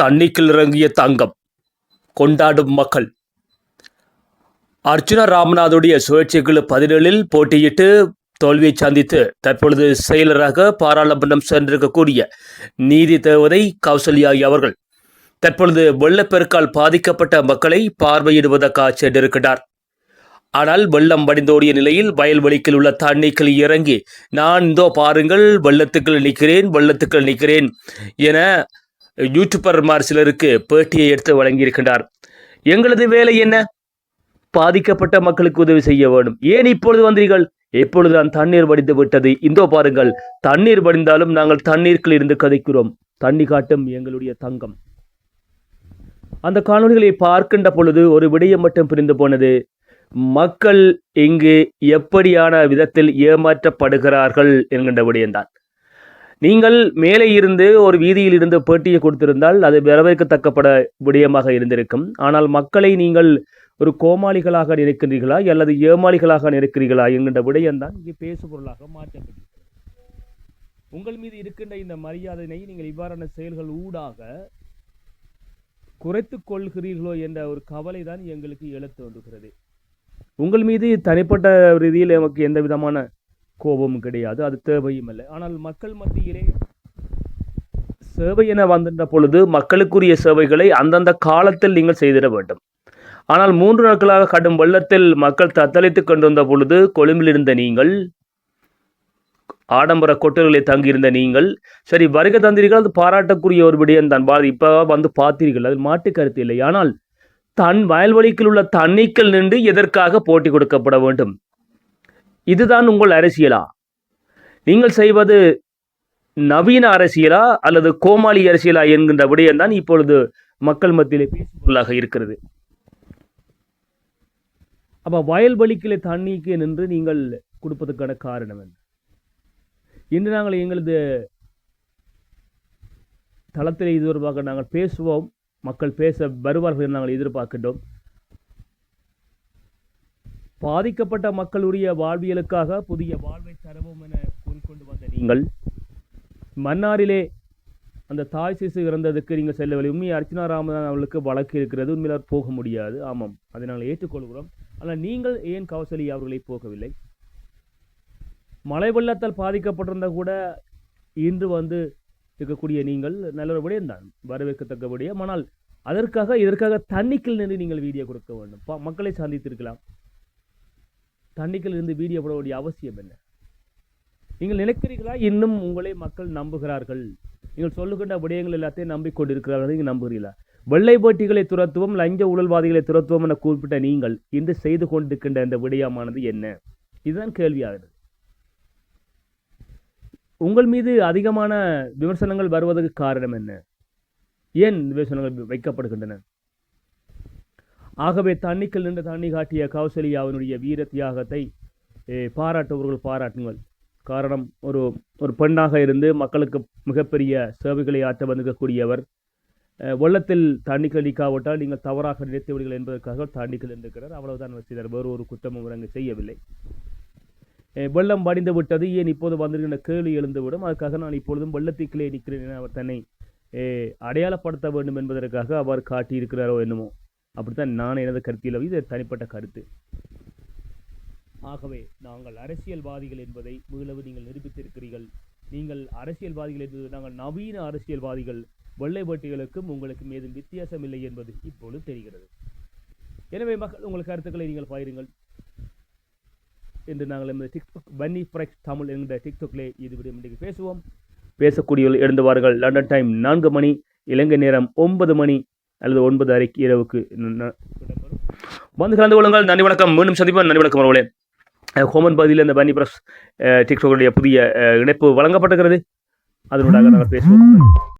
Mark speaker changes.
Speaker 1: தண்ணிக்கில் இறங்கிய தங்கம் கொண்டாடும் மக்கள். அர்ச்சுனா ராமநாதுடைய சுழற்சிக்குழு பதினேழில் போட்டியிட்டு தோல்வியை சந்தித்து தற்பொழுது செயலராக பாராளுமன்றம் சென்றிருக்கக்கூடிய நீதி தேவதை கௌசல்யா அவர்கள் தற்பொழுது வெள்ளப்பெருக்கால் பாதிக்கப்பட்ட மக்களை பார்வையிடுவதற்காக சென்றிருக்கிறார். ஆனால் வெள்ளம் வடிந்தோடிய நிலையில் வயல்வெளிக்கில் உள்ள தண்ணிக்குள் இறங்கி நான் இதோ பாருங்கள் வெள்ளத்துக்கள் நிற்கிறேன் வெள்ளத்துக்குள் நிற்கிறேன் என யூடியூபர்மார் சிலருக்கு பேட்டியை எடுத்து வழங்கியிருக்கின்றார். எங்களது வேலை என்ன? பாதிக்கப்பட்ட மக்களுக்கு உதவி செய்ய வேண்டும். ஏன் இப்பொழுது வந்தீர்கள்? எப்பொழுதுதான் தண்ணீர் வடிந்து விட்டது. இந்தோ பாருங்கள் தண்ணீர் வடிந்தாலும் நாங்கள் தண்ணீருக்குள் இருந்து கதைக்கிறோம். தண்ணி காட்டும் எங்களுடைய தங்கம். அந்த காணொலிகளை பார்க்கின்ற பொழுது ஒரு விடயம் மட்டும் பிரிந்து போனது. மக்கள் இங்கு எப்படியான விதத்தில் ஏமாற்றப்படுகிறார்கள் என்கின்ற விடயம்தான். நீங்கள் மேலே இருந்து ஒரு வீதியில் இருந்து பேட்டியை கொடுத்திருந்தால் அது வரவேற்கத்தக்கப்பட விடயமாக இருந்திருக்கும். ஆனால் மக்களை நீங்கள் ஒரு கோமாளிகளாக நினைக்கிறீர்களா? அல்லது ஏமாளிகளாக நினைக்கிறீர்களா? என்கின்ற விடயம்தான் இங்கே பேசுபொருளாக மாற்றப்பட்டிருக்கிறது உங்கள் மீது இருக்கின்ற இந்த மரியாதையை நீங்கள் இவ்வாறான செயல்கள் ஊடாக குறைத்து கொள்கிறீர்களோ என்ற ஒரு கவலை தான் எங்களுக்கு எழத் தோன்றுகிறது. உங்கள் மீது தனிப்பட்ட ரீதியில் எமக்கு எந்த விதமான கோபமும் கிடையாது அது தேவையும் இல்லை. ஆனால் மக்கள் மத்தியிலே சேவை என வந்திருந்த பொழுது மக்களுக்குரிய சேவைகளை அந்தந்த காலத்தில் நீங்கள் செய்திட வேண்டும். ஆனால் மூன்று நாட்களாக கடும் வெள்ளத்தில் மக்கள் தத்தளித்துக் கொண்டிருந்த பொழுது கொழும்பில் இருந்த நீங்கள் ஆடம்பர கொட்டல்களை தங்கியிருந்த நீங்கள் சரி வருகை தந்திரீர்கள் அது பாராட்டக்கூடிய ஒரு விடயம் தான். பா இப்போ வந்து பார்த்தீர்கள் அது மாட்டு கருத்து இல்லை. ஆனால் தன் வயல்வெளிக்குள் உள்ள தண்ணிக்கல் நின்று எதற்காக போட்டி கொடுக்கப்பட வேண்டும்? இதுதான் உங்கள் அரசியலா? நீங்கள் செய்வது நவீன அரசியலா அல்லது கோமாளி அரசியலா என்கின்ற விடயம்தான் இப்பொழுது மக்கள் மத்தியிலே பேசுபொருளாக இருக்கிறது. அப்போ வயல்வெளிக்கிலே தண்ணிக்கு நின்று நீங்கள் கொடுப்பதற்கான காரணம் என்ன? இன்று நாங்கள் எங்களது தளத்தில் இது தொடர்பாக நாங்கள் பேசுவோம் மக்கள் பேச வருவார்கள் என்று நாங்கள் எதிர்பார்க்கின்றோம். பாதிக்கப்பட்ட மக்களுடைய வாழ்வியலுக்காக புதிய வாழ்வை தரவும் என கூறிக்கொண்டு வந்த நீங்கள் மன்னாரிலே அந்த தாய் சிசு இறந்ததுக்கு நீங்கள் செல்லவில்லை உண்மையை அர்ச்சனா ராமதான் அவர்களுக்கு வழக்கு இருக்கிறது. உண்மையில் போக முடியாது. ஆமாம். அதை நாங்கள் ஏற்றுக்கொள்கிறோம். ஆனால் நீங்கள் ஏன் கௌசலி அவர்களை போகவில்லை மழை வெள்ளத்தால் பாதிக்கப்பட்டிருந்தா கூட இன்று வந்து இருக்கக்கூடிய நீங்கள் நல்ல ஒரு விடயம்தான் ஆனால் அதற்காக இதற்காக தண்ணிக்கில் நின்று நீங்கள் வீடியோ கொடுக்க வேண்டும். ப- மக்களை சந்தித்திருக்கலாம். தண்ணிக்குள் இருந்து வீடியோ போட வேண்டிய அவசியம் என்ன? நீங்கள் நினைக்கிறீர்களா? இன்னும் உங்களை மக்கள் நம்புகிறார்கள். நீங்கள் சொல்லுகின்ற விடயங்கள் எல்லாத்தையும் நம்பிக்கொண்டிருக்கிறார்கள் நீங்கள் நம்புகிறீர்களா? வெள்ளை போட்டிகளை துரத்துவோம் லஞ்ச ஊழல்வாதிகளை துரத்துவோம் என குறிப்பிட்ட நீங்கள் இன்று செய்து கொண்டிருக்கின்ற இந்த விடயமானது என்ன? இதுதான் கேள்வியாகிறது உங்கள் மீது அதிகமான விமர்சனங்கள் வருவதற்கு காரணம் என்ன? ஏன் விமர்சனங்கள் வைக்கப்படுகின்றன? ஆகவே தண்ணிக்கல் நின்று தண்ணி காட்டிய கௌசல்யாவினுடைய வீர தியாகத்தை பாராட்டுபவர்கள் பாராட்டுங்கள். காரணம் ஒரு ஒரு பெண்ணாக இருந்து மக்களுக்கு மிகப்பெரிய சேவைகளை ஆற்ற வந்திருக்கக்கூடியவர். வெள்ளத்தில் தண்ணிக்கல் நிற்காவிட்டால் நீங்கள் தவறாக நினைத்து விடுங்கள் என்பதற்காக தண்ணிக்குள் இருக்கிறார் அவ்வளவுதான் செய்தார். வேறு ஒரு குற்றமும் அவர் செய்யவில்லை. வெள்ளம் வடிந்து விட்டது ஏன் இப்போது வந்திருக்கின்ற கேள்வி எழுந்துவிடும்? அதுக்காக நான் இப்பொழுதும் வெள்ளத்திற்குள்ளே நிற்கிறேன் என அவர் தன்னை அடையாளப்படுத்த வேண்டும் என்பதற்காக அவர் காட்டியிருக்கிறாரோ என்னமோ. அப்படித்தான் நான் எனது கருத்தில் இது தனிப்பட்ட கருத்து. ஆகவே நாங்கள் அரசியல்வாதிகள் என்பதை மீளவு நீங்கள் நிரூபித்திருக்கிறீர்கள். நீங்கள் அரசியல்வாதிகள் என்பது நாங்கள் நவீன அரசியல்வாதிகள். வெள்ளை வேட்டிகளுக்கும் உங்களுக்கும் ஏதும் வித்தியாசம் இல்லை என்பது இப்பொழுது தெரிகிறது. எனவே மக்கள் உங்கள் கருத்துக்களை நீங்கள் பகிருங்கள். என்று நாங்கள் எமது டிக்டாக் பன்னி ஃப்ரெக்ஸ் தமிழ் என்கிற டிக்டாக்லே இது இன்றைக்கு பேசுவோம். பேசக்கூடியவர்கள் எழுந்துவார்கள் லண்டன் டைம் நான்கு மணி இலங்கை நேரம் ஒன்பது மணி அல்லது ஒன்பது அரைக்கு இரவுக்கு வந்து கலந்து கொள்ளுங்கள். நன்றி வணக்கம். மீண்டும் சந்திப்போம். நன்றி வணக்கம் அவர்களே. ஹோமன் பகுதியில் இந்த பனி பிரஸ் டிக்டாக்குடைய புதிய அஹ், இணைப்பு வழங்கப்பட்டிருக்கிறது. அதனூடாக நாங்கள் பேசுவோம்.